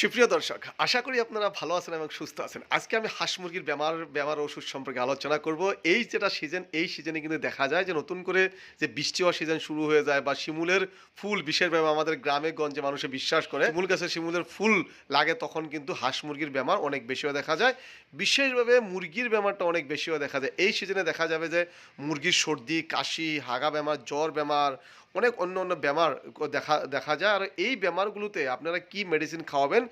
সুপ্রিয় দর্শক, আশা করি আপনারা ভালো আছেন এবং সুস্থ আছেন। আজকে আমি হাঁস মুরগির বেমার ব্যামার ওষুধ সম্পর্কে আলোচনা করব। এই যেটা সিজন এই সিজনে কিন্তু দেখা যায় যে নতুন করে যে বৃষ্টি হওয়ার সিজন শুরু হয়ে যায় বা শিমুলের ফুল বিশেষভাবে আমাদের গ্রামে, গঞ্জে মানুষে বিশ্বাস করে, শিমুল গাছে শিমুলের ফুল লাগে তখন কিন্তু হাঁস মুরগির বেমার অনেক বেশিও দেখা যায়। বিশেষভাবে মুরগির বেমারটা অনেক বেশিও দেখা যায়। এই সিজনে দেখা যাবে যে মুরগির সর্দি, কাশি, হাগা বেমার, জ্বর বেমার, অনেক অন্য অন্য বেমার দেখা দেখা যায়। আর এই বেমারগুলোতে আপনারা কি মেডিসিন খাওয়াবেন?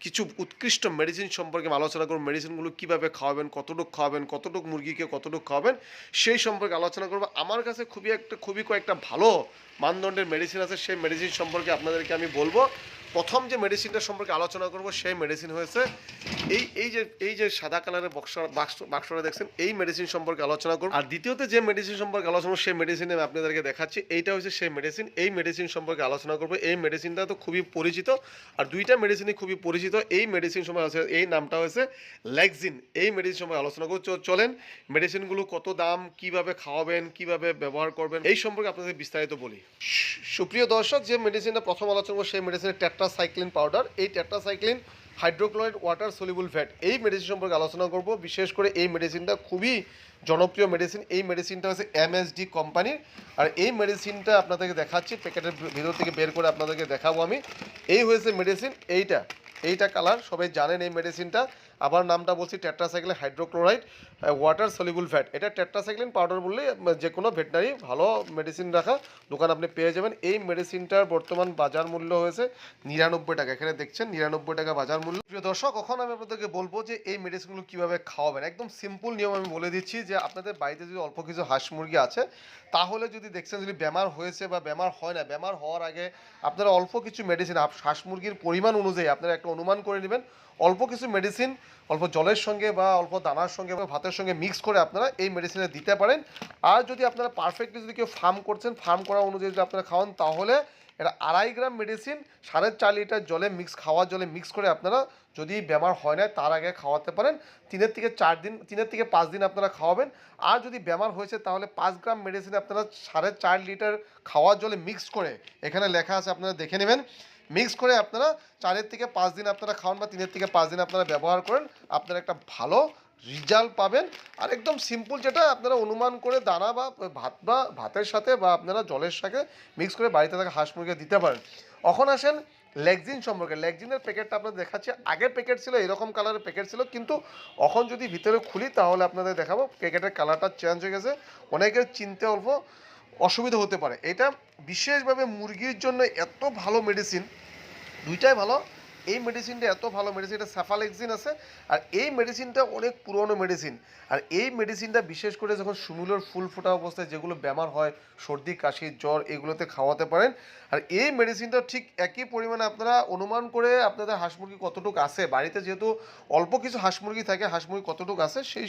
কিছু উৎকৃষ্ট মেডিসিন সম্পর্কে আলোচনা করব। মেডিসিনগুলো কীভাবে খাওয়াবেন, কতটুক খাওয়াবেন, কতটুকু মুরগিকে কতটুক খাওয়াবেন, সেই সম্পর্কে আলোচনা করব। আমার কাছে খুবই একটা, খুবই কয়েকটা ভালো মানদণ্ডের মেডিসিন আছে, সেই মেডিসিন সম্পর্কে আপনাদেরকে আমি বলব। প্রথম যে মেডিসিনটা সম্পর্কে আলোচনা করব, সেই মেডিসিন হয়েছে এই এই যে এই যে সাদা কালারের বক্স বাক্স বাক্সটা দেখছেন, এই মেডিসিন সম্পর্কে আলোচনা করব। আর দ্বিতীয়তে যে মেডিসিন সম্পর্কে আলোচনা সেই মেডিসিন আমি আপনাদেরকে দেখাচ্ছি। এইটা হচ্ছে সেই মেডিসিন এই মেডিসিন সম্পর্কে আলোচনা করব। এই মেডিসিনটা তো খুবই পরিচিত। আর দুইটা মেডিসিনই খুবই পরিচিত। এই মেডিসিন সম্পর্কে আলোচনা এই নামটা হয়েছে লেগজিন এই মেডিসিন সম্পর্কে আলোচনা করব। চলেন মেডিসিনগুলো কত দাম, কীভাবে খাওয়াবেন, কীভাবে ব্যবহার করবেন, এই সম্পর্কে আপনাদের বিস্তারিত বলি। সুপ্রিয় দর্শক, যে মেডিসিনটা প্রথম আলোচনা করব, সেই মেডিসিনের টেট্রাসাইক্লিন পাউডার, এই tetracycline hydrochloride water soluble fat. এই মেডিসিন সম্পর্কে আলোচনা করব। বিশেষ করে এই মেডিসিনটা খুবই জনপ্রিয় মেডিসিন এই মেডিসিনটা হচ্ছে এমএসডি কোম্পানির আর এই মেডিসিনটা আপনাদেরকে দেখাচ্ছি, প্যাকেটের ভিতর থেকে বের করে আপনাদেরকে দেখাবো আমি। এই হয়েছে মেডিসিন এইটা এইটা কালার সবাই জানেন এই মেডিসিনটা আবার নামটা বলছি tetracycline hydrochloride water soluble fat এটা টেট্রাসাইক্লিন পাউডার বললে যে কোনো ভেটেনারি ভালো মেডিসিন রাখা দোকান আপনি পেয়ে যাবেন। এই মেডিসিনটার বর্তমান বাজার মূল্য হয়েছে নিরানব্বই টাকা। এখানে দেখছেন নিরানব্বই টাকা বাজার মূল্য। প্রিয় দর্শক, এখন আমি আপনাদেরকে বলব যে এই মেডিসিনগুলো কীভাবে খাওয়াবেন। একদম সিম্পল নিয়ম আমি বলে দিচ্ছি যে আপনাদের বাড়িতে যদি অল্প কিছু হাঁস মুরগি আছে, তাহলে যদি দেখছেন যদি বেমার হয়েছে বা বেমার হয় না, বেমার হওয়ার আগে আপনারা অল্প কিছু মেডিসিন হাঁস মুরগির পরিমাণ অনুযায়ী আপনারা একটা অনুমান করে নেবেন। অল্প কিছু মেডিসিন অল্প জলের সঙ্গে বা অল্প দানার সঙ্গে বা ভাতের সঙ্গে মিক্স করে আপনারা এই মেডিসিনে দিতে পারেন। আর যদি আপনারা পারফেক্টলি যদি কেউ ফার্ম করছেন ফার্ম করা অনুযায়ী যদি আপনারা খাওয়ান, তাহলে এটা আড়াই গ্রাম মেডিসিন সাড়ে চার লিটার জলে মিক্স খাওয়ার জলে মিক্স করে আপনারা যদি বেমার হয় না, তার আগে খাওয়াতে পারেন। তিনের থেকে চার দিন, তিনের থেকে পাঁচ দিন আপনারা খাওয়াবেন। আর যদি বেমার হয়েছে, তাহলে পাঁচ গ্রাম মেডিসিন আপনারা সাড়ে চার লিটার খাওয়ার জলে মিক্স করে, এখানে লেখা আছে, আপনারা দেখে নেবেন। মিক্স করে আপনারা চারের থেকে পাঁচ দিন আপনারা খাওয়ান বা তিনের থেকে পাঁচ দিন আপনারা ব্যবহার করেন, আপনারা একটা ভালো রেজাল্ট পাবেন। আর একদম সিম্পল যেটা, আপনারা অনুমান করে দানা বা ভাত বা ভাতের সাথে বা আপনারা জলের সাথে মিক্স করে বাড়িতে থাকা হাঁস মুরগি দিতে পারেন। এখন আসেন লেগজিন সম্পর্কে। লেগজিনের প্যাকেটটা আপনাদের দেখাচ্ছি। আগে প্যাকেট ছিল, এরকম কালারের প্যাকেট ছিল, কিন্তু এখন যদি ভিতরে খুলি, তাহলে আপনাদের দেখাবো। প্যাকেটের কালারটা চেঞ্জ হয়ে গেছে। অনেকের চিনতে অল্প। অসুবিধা হতে পারে। এটা বিশেষভাবে মুরগির জন্য এত ভালো মেডিসিন দুইটাই ভালো। এই মেডিসিনটা এত ভালো মেডিসিন এটা স্যাফালেক্সিন আছে, আর এই মেডিসিনটা অনেক পুরনো মেডিসিন আর এই মেডিসিনটা বিশেষ করে যখন সুমুলোর ফুল ফোটা অবস্থায় যেগুলো বেমার হয়, সর্দি, কাশি, জ্বর, এগুলোতে খাওয়াতে পারেন। আর এই মেডিসিনটা ঠিক একই পরিমাণে আপনারা অনুমান করে আপনাদের হাঁস মুরগি কতটুকু আছে। বাড়িতে যেহেতু অল্প কিছু হাঁস মুরগি থাকে, হাঁস মুরগি কতটুকু আছে, সেই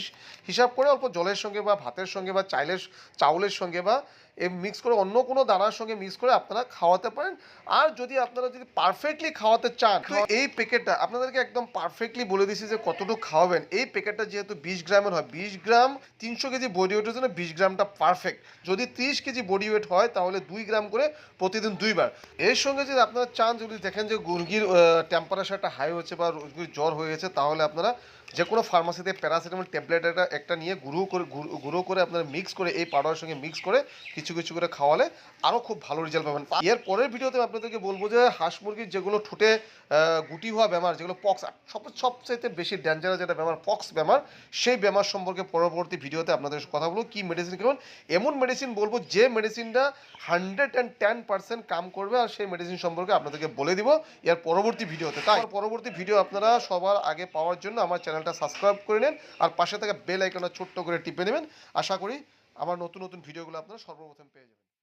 হিসাব করে অল্প জলের সঙ্গে বা ভাতের সঙ্গে বা চাইলের চাউলের সঙ্গে বা মিক্স করে অন্য কোনো দানার সঙ্গে মিক্স করে আপনারা খাওয়াতে পারেন। আর যদি আপনারা যদি পারফেক্টলি খাওয়াতে চান তো এই প্যাকেটটা আপনাদেরকে একদম পারফেক্টলি বলে দিচ্ছি যে কতটুকু খাওয়াবেন। এই প্যাকেটটা যেহেতু বিশ গ্রামের হয় বিশ গ্রাম তিনশো কেজি বডি ওয়েটের জন্য বিশ গ্রামটা পারফেক্ট যদি ত্রিশ কেজি বডি ওয়েট হয় তাহলে দুই গ্রাম করে প্রতিদিন দুইবার। এর সঙ্গে যদি আপনারা চান যদি দেখেন যে মুরগির টেম্পারেচারটা হাই হচ্ছে বা মুরগির জ্বর হয়ে গেছে তাহলে আপনারা যে কোনো ফার্মাসিতে প্যারাসিটামল ট্যাবলেট একটা একটা নিয়ে গুঁড়ো করে গুঁড়ো- গুঁড়ো করে আপনারা মিক্স করে এই পাউডারের সঙ্গে মিক্স করে কিছু কিছু করে খাওয়ালে আরও খুব ভালো রেজাল্ট পাবেন। এর পরের ভিডিওতে আপনাদেরকে বলব যে হাঁস মুরগির যেগুলো ঠোঁটে গুটি হওয়া বেমার যেগুলো পক্স সব সবচাইতে বেশি ডেঞ্জারাস যেটা বেমার পক্স বেমার সেই বেমার সম্পর্কে পরবর্তী ভিডিওতে আপনাদের কথা বলব, কী মেডিসিন খাবেন এমন মেডিসিন বলব যে মেডিসিনটা হান্ড্রেড অ্যান্ড টেন পার্সেন্ট কাম করবে আর সেই মেডিসিন সম্পর্কে আপনাদেরকে বলে দিব এর পরবর্তী ভিডিওতে। তাই পরবর্তী ভিডিও আপনারা সবার আগে পাওয়ার জন্য আমার চ্যানেলটা সাবস্ক্রাইব করে নেন আর পাশে থাকা বেল আইকনটা ছোট্ট করে টিপে নেবেন। আশা করি আমার নতুন নতুন ভিডিওগুলো আপনারা সর্বপ্রথম পেয়ে যাবেন।